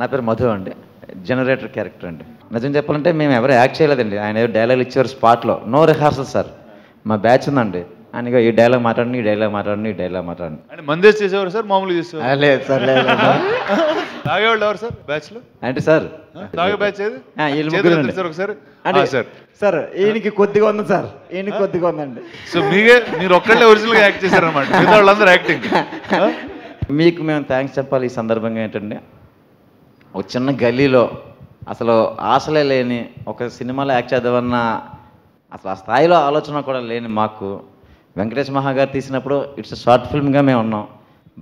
నా పేరు మధు అండి. జనరేటర్ క్యారెక్టర్ అండి. నిజం చెప్పాలంటే మేము ఎవరు యాక్ట్ చేయలేదండి. ఆయన డైలాగ్ ఇచ్చారు స్పాట్లో నో రిహార్సల్ సార్ మా బ్యాచ్ ఉందండి. ఇగో ఈ డైలాగ్ మాట్లాడండి ఈ డైలాగ్ మాట్లాడండి ఈ డైలాగ్ మాట్లాడండి. అంటే మందేసి చేసేవారు సార్ మామూలుగా ఆ, చేసేవారు లేదు సార్ లేదు లేదు. తాగేవాళ్ళు ఎవరు సార్ బ్యాచ్లో? అంటే సార్ తాగే బ్యాచ్ ఏది? సార్ ఒకసారి? అంటే ఆ, సార్. సార్ ఈయనకి కొద్దిగా ఉంది సార్ ఈయనకి కొద్దిగా ఉందండి. సో మీకే మీరు ఒక్కళ్ళే ఒరిజినల్గా యాక్ట్ చేశారనమాట మిగతా వాళ్ళందరూ యాక్టింగ్ మీకు మేము థ్యాంక్స్ చెప్పాలి ఈ సందర్భంగా ఏంటంటే ఒక చిన్న గల్లీలో అసలు ఆశలే లేని ఒక సినిమాలో యాక్ట్ చేద్దామన్న అసలు ఆ స్థాయిలో ఆలోచన కూడా లేని మాకు వెంకటేష్ మహా గారు తీసినప్పుడు ఇట్స్ షార్ట్ ఫిల్మ్గా మేము ఉన్నాం.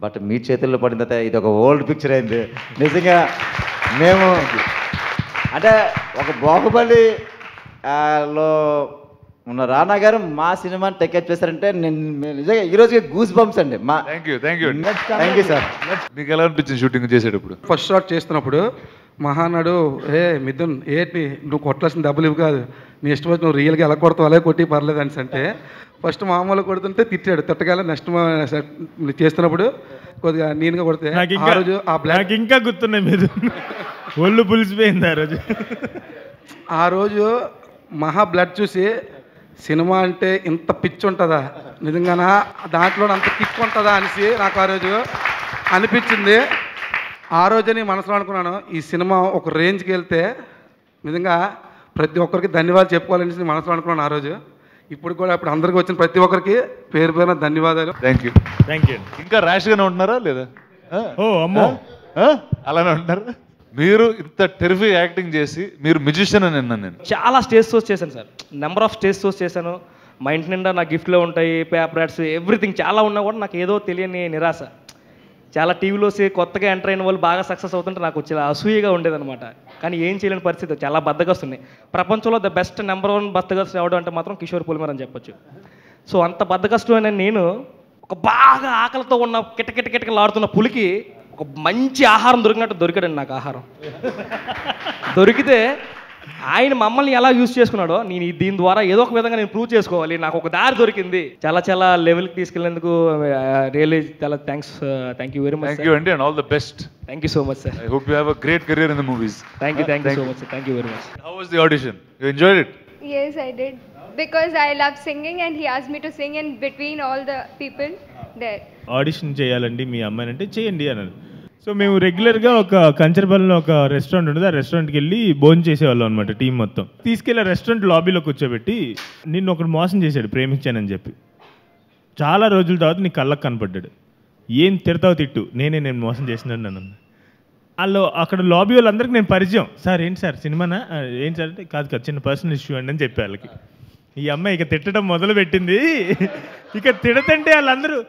బట్ మీ చేతుల్లో పడిన తర్వాత ఇది ఒక ఓల్డ్ పిక్చర్ అయింది. నిజంగా మేము అంటే ఒక బాహుబలి లో ఉన్న రానా గారు మా సినిమాని టెకెట్ చేశారంటే నేను నిజంగా ఈరోజు గూస్ బంప్స్ అండి. మా thank you thank you thank you sir మీకు ఎలా అనిపించింది షూటింగ్ చేసేటప్పుడు? ఫస్ట్ షాట్ చేస్తున్నప్పుడు మహానాడు ఏ మిథున్ ఏంటి నువ్వు కొట్టాల్సిన డబ్బులు ఇవి కాదు. నీ ఇష్టం వచ్చి నువ్వు రియల్గా ఎలా కొడతావు అలాగే కొట్టి పర్లేదు అని అంటే ఫస్ట్ మామూలు కొడుతుంటే తిట్టాడు. తిట్టగాల నెక్స్ట్ చేస్తున్నప్పుడు కొద్దిగా నీట్గా కొడితే ఆ రోజు ఆ బ్లాక్ ఇంకా గుర్తున్నాయి మీరు. ఒళ్ళు పులిసిపోయింది ఆ రోజు. ఆ రోజు మహా బ్లడ్ చూసి సినిమా అంటే ఇంత పిచ్చి ఉంటుందా? నిజంగానా? దాంట్లో అంత కిక్ ఉంటుందా అనేసి నాకు ఆ రోజు అనిపించింది. ఆ రోజే నేను మనసులో అనుకున్నాను ఈ సినిమా ఒక రేంజ్కి వెళ్తే నిజంగా ప్రతి ఒక్కరికి ధన్యవాదాలు చెప్పుకోవాలనేసి నేను మనసులో అనుకున్నాను ఆ రోజు. ఇప్పుడు కూడా ఇప్పుడు అందరికీ వచ్చిన ప్రతి ఒక్కరికి పేరు పేరున ధన్యవాదాలు. థ్యాంక్ యూ థ్యాంక్ యూ ఇంకా ర్యాష్ గానే ఉంటున్నారా లేదా? ఆ? ఓ అమ్మో? అలానే ఉంటున్నారా? మీరు ఇంత టెరిఫిక్ యాక్టింగ్ చేసి మీరు మ్యూజిషియన్ అని విన్నాను నేను. చాలా స్టేజ్ షోస్ చేశాను sir. Number of stage shows చేశాను. మా ఇంటి నిండా నా గిఫ్ట్లో ఉంటాయి పేపర్ యాడ్స్ ఎవ్రీథింగ్ చాలా ఉన్నా కూడా నాకు ఏదో తెలియని నిరాశ. చాలా టీవీలో కొత్తగా ఎంటర్ అయిన వాళ్ళు బాగా సక్సెస్ అవుతుంటే నాకు చాలా అసూయగా ఉండేదనమాట కానీ ఏం చేయలేని పరిస్థితి చాలా బద్దగస్తున్నాయి ప్రపంచంలో ద బెస్ట్ నెంబర్ వన్ బద్దగస్తు రావడం అంటే మాత్రం కిషోర్ పులిమర్ అని చెప్పొచ్చు. సో అంత బద్దకష్టమైన నేను ఒక బాగా ఆకలితో ఉన్న కిటకిట కిటకలాడుతున్న పులికి ఒక మంచి ఆహారం దొరికినట్టు దొరికాడండి నాకు ఆహారం. దొరికితే ఆయన మమ్మల్ని ఎలా యూజ్ చేసుకున్నాడో నేను ఈ- దీని ద్వారా ఏదో ఒక విధంగా నేను ప్రూవ్ చేసుకోవాలి. నాకు ఒక దారి దొరికింది. చాలా చాలా లెవెల్కి తీసుకెళ్ళినందుకు రియల్లీ చాలా thanks thank you very much thank you అండి and all the best thank you so much sir I hope you have a great career in the movies thank you thank you so much thank you very much how was the audition you enjoyed it Yes, I did. Because I love singing and he asked me to sing in between all the people there. Audition చేయాలండి మీ అమ్మాయిని అంటే చేయండి అన్నాడు. So మేము రెగ్యులర్గా ఒక కంచర్పల్లిలో ఒక రెస్టారెంట్ ఉంటుంది. ఆ రెస్టారెంట్కి వెళ్ళి భోజనం చేసేవాళ్ళం అనమాట టీం మొత్తం. తీసుకెళ్ళి రెస్టారెంట్ లాబీలో కూర్చోబెట్టి నిన్ను ఒకడు మోసం చేశాడు ప్రేమించానని చెప్పి. చాలా రోజుల తర్వాత నీ కళ్ళకు కనపడ్డాడు. ఏం తిడతావు తిట్టు. నేనే నేను మోసం చేసినాను నన్ను వాళ్ళు అక్కడ లాబీ వాళ్ళందరికీ నేను పరిచయం. సార్ ఏంటి సార్? సినిమానా? ఏంటి సార్? అంటే కాదు కాదు చిన్న పర్సనల్ ఇష్యూ అండి అని చెప్పి వాళ్ళకి. ఈ అమ్మాయి ఇక తిట్టడం మొదలు పెట్టింది ఇక తిడతంటే వాళ్ళందరూ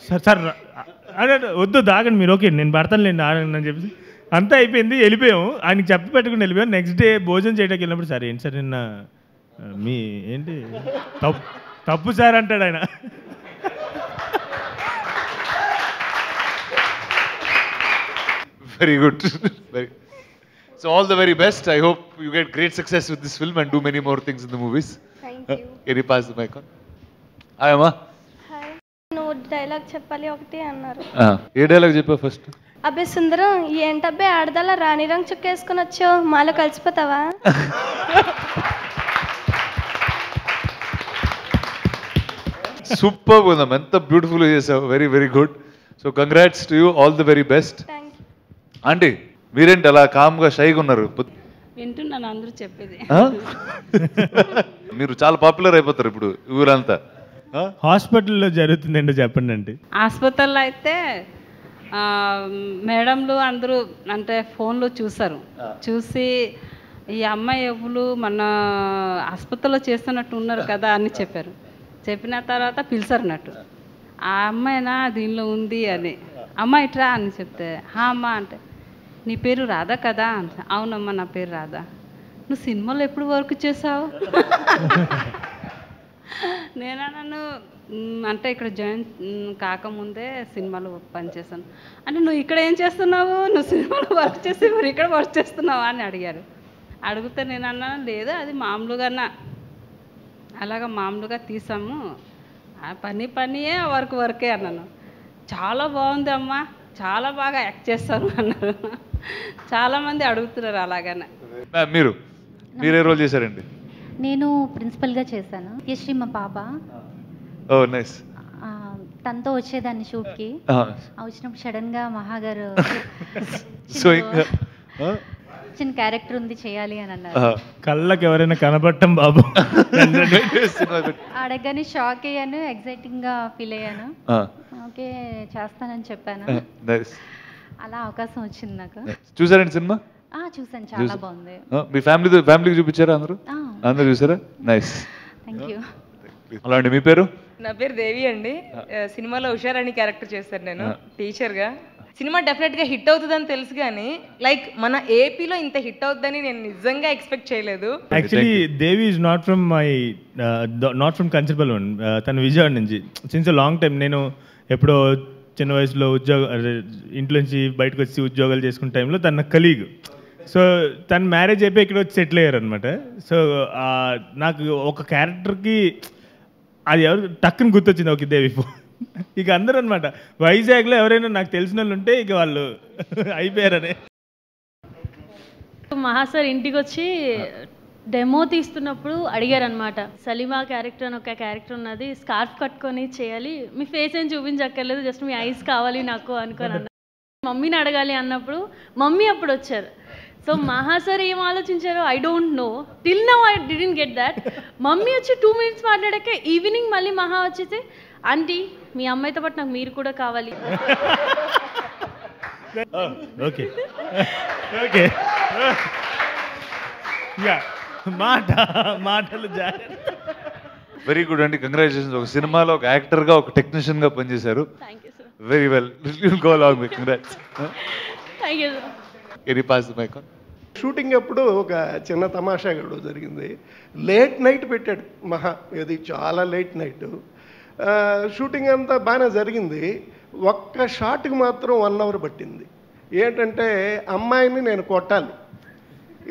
సార్ సార్ అదే వద్దు దాగండి మీరు ఓకే నేను పడతానులేండి ఆగండి అని చెప్పి అంతా అయిపోయింది వెళ్ళిపోయాము ఆయనకి చెప్పి పెట్టుకుని వెళ్ళిపోయాం నెక్స్ట్ డే భోజనం చేయడానికి వెళ్ళినప్పుడు సార్ ఏంటి సార్ నిన్న మీ ఏంటి తప్పు తప్పు సార్ అంటాడు ఆయన Very good. very. So all the very best. I hope you get great success with this film and do many more things in the movies. Thank Uh, you. Can you dialogue చెప్పాలి ఒకటి అన్నారు. ఏ dialogue చెప్పా first అబ్బే సుందరం ఏంటబ్బే ఆడదల రాణి రంగు చుక్క వేసుకుని వచ్చావు? మాలో కలిసిపోతావా? సూపర్ ఉందమ్మ ఎంత బ్యూటిఫుల్ చేసావు. Very very good so congrats to you all the very best aunty మీరేంటి అలా కామ్గా షైగా ఉన్నారు? వింటున్నాను అందరూ చెప్పేది? మీరు చాలా పాపులర్ అయిపోతారు ఇప్పుడు ఊరంతా? హాస్పిటల్లో జరుగుతుందండి చెప్పండి అంటే. హాస్పిటల్లో అయితే ఆ, మేడంలు అందరూ అంటే ఫోన్లో చూసారు చూసి ఈ అమ్మాయి ఎవరు మన హాస్పిటల్లో చేస్తున్నట్టు ఉన్నారు కదా అని చెప్పారు. చెప్పిన తర్వాత పిలిచారు అన్నట్టు ఆ అమ్మాయినా దీనిలో ఉంది అని. అమ్మ ఇట్రా అని చెప్తే హా అమ్మ అంటే నీ పేరు రాధా కదా అంటే. అవునమ్మా నా పేరు రాధా. నువ్వు సినిమాలో ఎప్పుడు వర్క్ చేసావు నేను నన్ను అంటే ఇక్కడ జాయిన్ కాకముందే సినిమాలో పనిచేశాను అంటే నువ్వు ఇక్కడ ఏం చేస్తున్నావు? నువ్వు సినిమాలో వర్క్ చేసి మరి ఇక్కడ వర్క్ చేస్తున్నావా అని అడిగారు. అడిగితే నేను అన్నాను లేదు అది మామూలుగా అలాగా మామూలుగా తీసాము. ఆ పని పనియే వర్క్ వర్కే అన్నాను. చాలా బాగుంది అమ్మా చాలా బాగా యాక్ట్ చేస్తారు అన్నారు. చాలామంది అడుగుతున్నారు అలాగనే. మీరు మీరే రోల్ చేశారండి? నేను ప్రిన్సిపల్గా చేశాను. యశ్రీ మా పాప. Oh nice. ఆ, తనతో వచ్చేదాన్ని షూట్కి. ఆ. వచ్చినప్పుడు సడన్గా మహాగారు సో? చిన్న క్యారెక్టర్ ఉంది చేయాలి అని అన్నారు. కళ్ళకి ఎవరైనా కనపడటం బాబు. అడగగానే షాక్ అయ్యాను ఎగ్జైటింగ్గా ఫీల్ అయ్యాను. ఆ. ఓకే చేస్తానని చెప్పాను. అలా అవకాశం వచ్చింది నాకు. చూసారండి సినిమా? ఆ, చూసాను చాలా బాగుంది. మీ ఫ్యామిలీతో ఫ్యామిలీకి చూపించారా అందరూ. అందరూ చూసారా? నైస్ థ్యాంక్ యూ అలా అండి మీ పేరు? నా పేరు దేవి అండి. సినిమాలో హుషారాణి క్యారెక్టర్ చేశాను నేను ఆ. టీచర్గా. సినిమా డెఫినెట్గా హిట్ అవుతుందని తెలుసు కానీ లైక్ మన ఏపీలో ఇంత హిట్ అవుతుందని నేను నిజంగా ఎక్స్పెక్ట్ చేయలేదు. Actually Devi is not from my not from Kancharapalli తన విజయవాడ నుంచి. సిన్స్ లాంగ్ టైం నేను ఎప్పుడో చిన్న వయసులో ఉద్యోగ ఇంట్లో నుంచి బయటకు వచ్చి ఉద్యోగాలు చేసుకున్న టైంలో తన కలీగ్ సో తన మ్యారేజ్ అయిపోయి ఇక్కడ వచ్చి సెటిల్ అయ్యారు అనమాట సో నాకు ఒక క్యారెక్టర్కి అది ఎవరు టక్కుని గుర్తొచ్చింది ఓకే దేవి ఇక అందరూ అనమాట వైజాగ్లో ఎవరైనా నాకు తెలిసిన వాళ్ళు ఉంటే ఇక వాళ్ళు అయిపోయారనే. మహా సార్ ఇంటికి వచ్చి డెమో తీస్తున్నప్పుడు అడిగారనమాట సలీమా క్యారెక్టర్ అని ఒక క్యారెక్టర్ ఉన్నది స్కార్ఫ్ కట్టుకొని చేయాలి. మీ ఫేస్ ఏం చూపించక్కర్లేదు జస్ట్ మీ ఐస్ కావాలి నాకు అనుకోని అన్నారు మమ్మీని అడగాలి అన్నప్పుడు మమ్మీ అప్పుడు వచ్చారు. సో మహా సార్ ఏం ఆలోచించారో I don't know till now I didn't get that mummy వచ్చి టూ మినిట్స్ మాట్లాడాక ఈవినింగ్ మళ్ళీ మహా వచ్చేసి ఆంటీ మీ అమ్మాయితో పాటు నాకు మీరు కూడా కావాలి. ఓకే ఓకే యా మాట మాటలు జాగ్రత్త. వెరీ గుడ్ అండి కంగ్రాచులేషన్స్ ఒక సినిమాలో ఒక యాక్టర్గా ఒక టెక్నీషియన్గా పనిచేశారు. Very well will go long me congrats thank you any pass mic shooting అప్పుడు ఒక చిన్న తమాషా గడు జరిగింది. లేట్ నైట్ పెట్టాడు. మహా ఇది చాలా లేట్ నైట్. షూటింగ్ అంతా బాగానే జరిగింది. ఒక్క షాట్కి మాత్రం వన్ అవర్ పట్టింది. ఏంటంటే అమ్మాయిని నేను కొట్టాలి.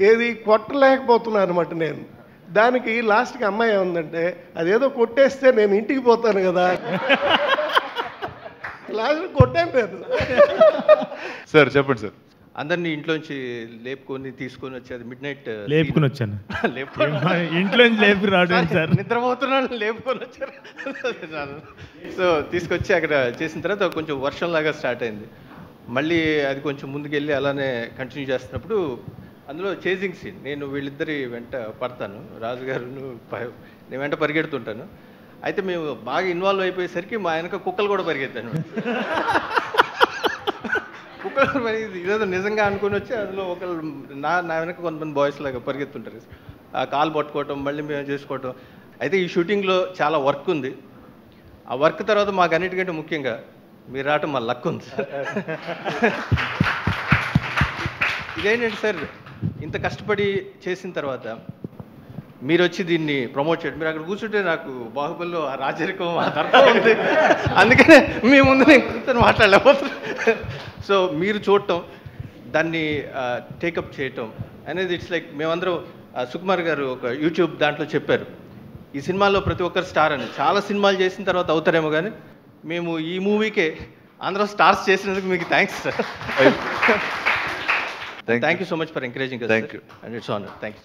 ఏది కొట్టలేకపోతున్నాను అనమాట నేను. దానికి లాస్ట్కి అమ్మాయి ఏముందంటే అదేదో కొట్టేస్తే నేను ఇంటికి పోతాను కదా. లాస్ట్ కొట్టాను నేను. సార్ చెప్పండి సార్. అందరినీ ఇంట్లోంచి లేపుకొని తీసుకొని వచ్చి అది మిడ్ నైట్ లేపుకొని వచ్చాను. ఇంట్లోంచి రావడం సార్ నిద్రపోతున్నాను లేపుకొని వచ్చారు సో తీసుకొచ్చి అక్కడ చేసిన తర్వాత కొంచెం వర్షంలాగా స్టార్ట్ అయింది. మళ్ళీ అది కొంచెం ముందుకెళ్ళి అలానే కంటిన్యూ చేస్తున్నప్పుడు అందులో చేజింగ్ సీన్ నేను వీళ్ళిద్దరి వెంట పడతాను. రాజుగారు నేను వెంట పరిగెడుతుంటాను. అయితే మేము బాగా ఇన్వాల్వ్ అయిపోయేసరికి మా వెనక కుక్కలు కూడా పరిగెత్తాను. చెప్పారు మరి. ఇది ఇదేదో నిజంగా అనుకుని వచ్చి అందులో ఒకళ్ళు నా నా వెనక కొంతమంది బాయ్స్ లాగా పరిగెత్తుంటారు. ఆ కాలు పట్టుకోవటం మళ్ళీ మేము చేసుకోవటం. అయితే ఈ షూటింగ్లో చాలా వర్క్ ఉంది. ఆ వర్క్ తర్వాత మాకు అన్నిటికంటే ముఖ్యంగా మీరు రావటం మా లక్ ఉంది. సార్ ఇదేంటంటే సార్? ఇంత కష్టపడి చేసిన తర్వాత మీరు వచ్చి దీన్ని ప్రమోట్ చేయడం. మీరు అక్కడ కూర్చుంటే నాకు బాహుబలిలో ఆ రాజరికం ఆ తర్కం ఉంది. అందుకనే మీ ముందు నేను కూర్చొని మాట్లాడలేకపోతున్నా. సో మీరు చూడటం దాన్ని టేకప్ చేయటం అనేది ఇట్స్ లైక్ మేమందరం సుకుమార్ గారు ఒక యూట్యూబ్ దాంట్లో చెప్పారు. ఈ సినిమాలో ప్రతి ఒక్కరు స్టార్ అని. చాలా సినిమాలు చేసిన తర్వాత అవుతారేమో కానీ మేము ఈ మూవీకే అందరం స్టార్స్ చేసినందుకు మీకు thanks sir thank you so much for encouraging thank you and it's honour thank